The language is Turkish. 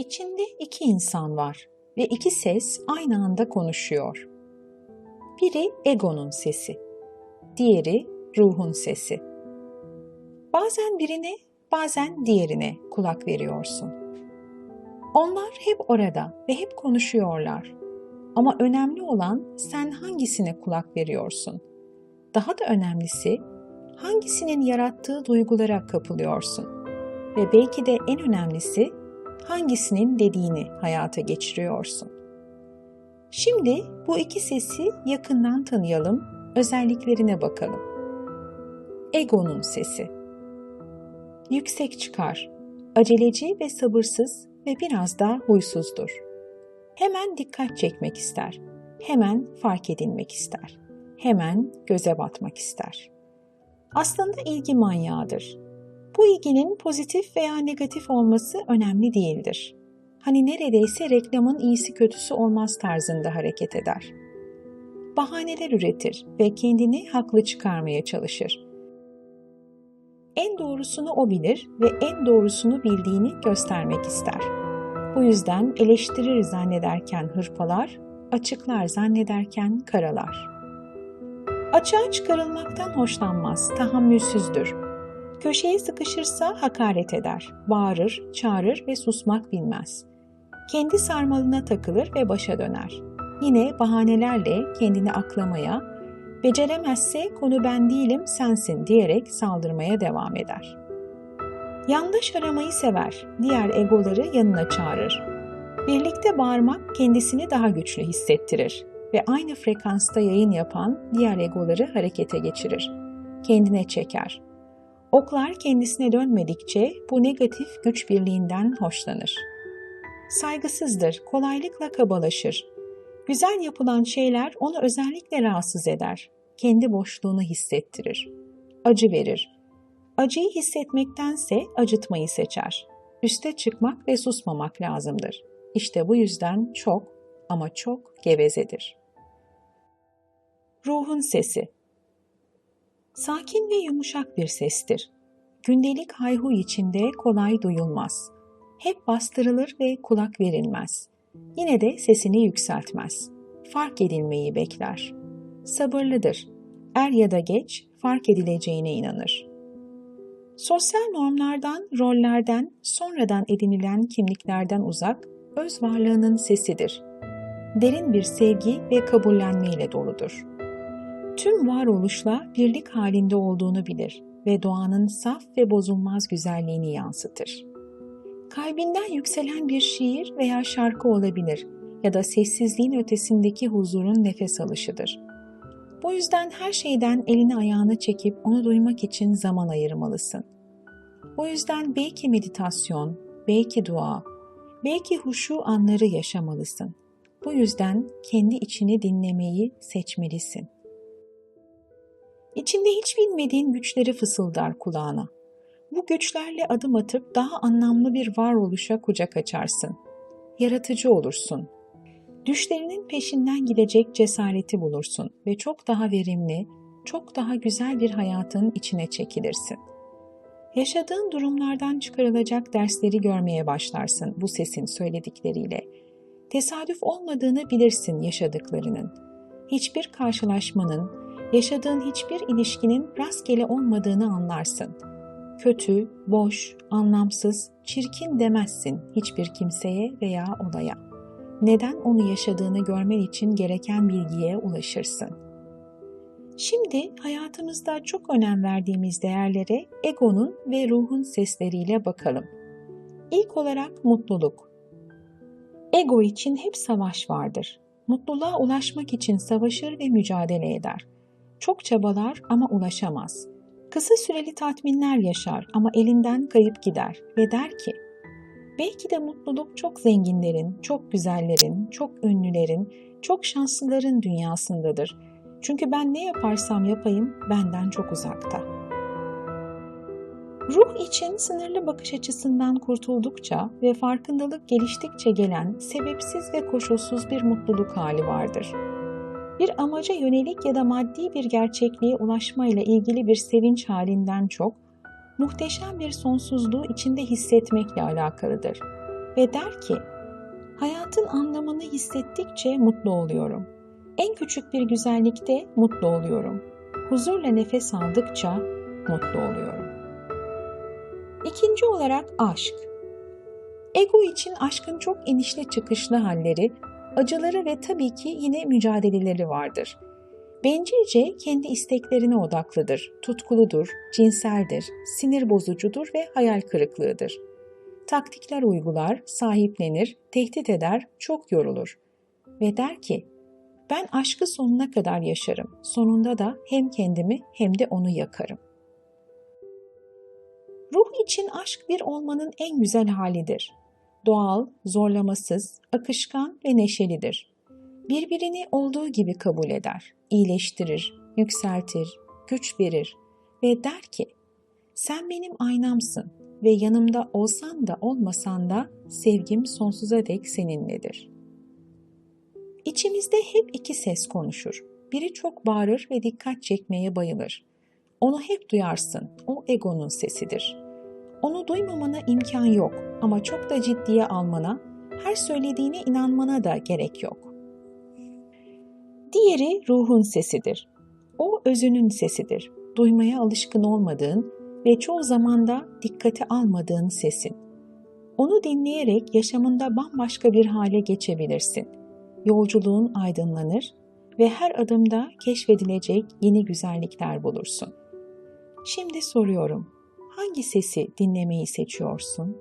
İçinde iki insan var ve iki ses aynı anda konuşuyor. Biri egonun sesi, diğeri ruhun sesi. Bazen birine, bazen diğerine kulak veriyorsun. Onlar hep orada ve hep konuşuyorlar. Ama önemli olan sen hangisine kulak veriyorsun? Daha da önemlisi hangisinin yarattığı duygulara kapılıyorsun? Ve belki de en önemlisi hangisinin dediğini hayata geçiriyorsun. Şimdi bu iki sesi yakından tanıyalım, özelliklerine bakalım. Egonun sesi. Yüksek çıkar, aceleci ve sabırsız ve biraz da huysuzdur. Hemen dikkat çekmek ister, hemen fark edilmek ister, hemen göze batmak ister. Aslında ilgi manyağıdır bu ilginin pozitif veya negatif olması önemli değildir. Hani neredeyse reklamın iyisi kötüsü olmaz tarzında hareket eder. Bahaneler üretir ve kendini haklı çıkarmaya çalışır. En doğrusunu o bilir ve en doğrusunu bildiğini göstermek ister. Bu yüzden eleştirir zannederken hırpalar, açıklar zannederken karalar. Açığa çıkarılmaktan hoşlanmaz, tahammülsüzdür Köşeye sıkışırsa hakaret eder, bağırır, çağırır ve susmak bilmez. Kendi sarmalına takılır ve başa döner. Yine bahanelerle kendini aklamaya, beceremezse konu ben değilim sensin diyerek saldırmaya devam eder. Yandaş aramayı sever, diğer egoları yanına çağırır. Birlikte bağırmak kendisini daha güçlü hissettirir ve aynı frekansta yayın yapan diğer egoları harekete geçirir. Kendine çeker Oklar kendisine dönmedikçe bu negatif güç birliğinden hoşlanır. Saygısızdır, kolaylıkla kabalaşır. Güzel yapılan şeyler onu özellikle rahatsız eder. Kendi boşluğunu hissettirir. Acı verir. Acıyı hissetmektense acıtmayı seçer. Üste çıkmak ve susmamak lazımdır. İşte bu yüzden çok ama çok gevezedir. Ruhun sesi Sakin ve yumuşak bir sestir. Gündelik hayhu içinde kolay duyulmaz. Hep bastırılır ve kulak verilmez. Yine de sesini yükseltmez. Fark edilmeyi bekler. Sabırlıdır. Er ya da geç fark edileceğine inanır. Sosyal normlardan, rollerden, sonradan edinilen kimliklerden uzak, öz varlığının sesidir. Derin bir sevgi ve kabullenmeyle doludur tüm varoluşla birlik halinde olduğunu bilir ve doğanın saf ve bozulmaz güzelliğini yansıtır. Kalbinden yükselen bir şiir veya şarkı olabilir ya da sessizliğin ötesindeki huzurun nefes alışıdır. Bu yüzden her şeyden elini ayağını çekip onu duymak için zaman ayırmalısın. Bu yüzden belki meditasyon, belki dua, belki huşu anları yaşamalısın. Bu yüzden kendi içini dinlemeyi seçmelisin.'' İçinde hiç bilmediğin güçleri fısıldar kulağına. Bu güçlerle adım atıp daha anlamlı bir varoluşa kucak açarsın. Yaratıcı olursun. Düşlerinin peşinden gidecek cesareti bulursun ve çok daha verimli, çok daha güzel bir hayatın içine çekilirsin. Yaşadığın durumlardan çıkarılacak dersleri görmeye başlarsın bu sesin söyledikleriyle. Tesadüf olmadığını bilirsin yaşadıklarının. Hiçbir karşılaşmanın, yaşadığın hiçbir ilişkinin rastgele olmadığını anlarsın. Kötü, boş, anlamsız, çirkin demezsin hiçbir kimseye veya olaya. Neden onu yaşadığını görmen için gereken bilgiye ulaşırsın. Şimdi hayatımızda çok önem verdiğimiz değerlere egonun ve ruhun sesleriyle bakalım. İlk olarak mutluluk. Ego için hep savaş vardır. Mutluluğa ulaşmak için savaşır ve mücadele eder. Çok çabalar ama ulaşamaz. Kısa süreli tatminler yaşar ama elinden kayıp gider ve der ki, belki de mutluluk çok zenginlerin, çok güzellerin, çok ünlülerin, çok şanslıların dünyasındadır. Çünkü ben ne yaparsam yapayım benden çok uzakta. Ruh için sınırlı bakış açısından kurtuldukça ve farkındalık geliştikçe gelen sebepsiz ve koşulsuz bir mutluluk hali vardır bir amaca yönelik ya da maddi bir gerçekliğe ulaşmayla ilgili bir sevinç halinden çok, muhteşem bir sonsuzluğu içinde hissetmekle alakalıdır. ve der ki, hayatın anlamını hissettikçe mutlu oluyorum. En küçük bir güzellikte mutlu oluyorum. Huzurla nefes aldıkça mutlu oluyorum. İkinci olarak aşk. Ego için aşkın çok inişli çıkışlı halleri, acıları ve tabii ki yine mücadeleleri vardır. Bencilce kendi isteklerine odaklıdır, tutkuludur, cinseldir, sinir bozucudur ve hayal kırıklığıdır. Taktikler uygular, sahiplenir, tehdit eder, çok yorulur. Ve der ki, ben aşkı sonuna kadar yaşarım, sonunda da hem kendimi hem de onu yakarım. Ruh için aşk bir olmanın en güzel halidir. Doğal, zorlamasız, akışkan ve neşelidir. Birbirini olduğu gibi kabul eder, iyileştirir, yükseltir, güç verir ve der ki, sen benim aynamsın ve yanımda olsan da olmasan da sevgim sonsuza dek seninledir. İçimizde hep iki ses konuşur. Biri çok bağırır ve dikkat çekmeye bayılır. Onu hep duyarsın, o egonun sesidir. Onu duymamana imkan yok ama çok da ciddiye almana, her söylediğine inanmana da gerek yok. Diğeri ruhun sesidir. O özünün sesidir. Duymaya alışkın olmadığın ve çoğu zamanda dikkate almadığın sesin. Onu dinleyerek yaşamında bambaşka bir hale geçebilirsin. Yolculuğun aydınlanır ve her adımda keşfedilecek yeni güzellikler bulursun. Şimdi soruyorum. Hangi sesi dinlemeyi seçiyorsun?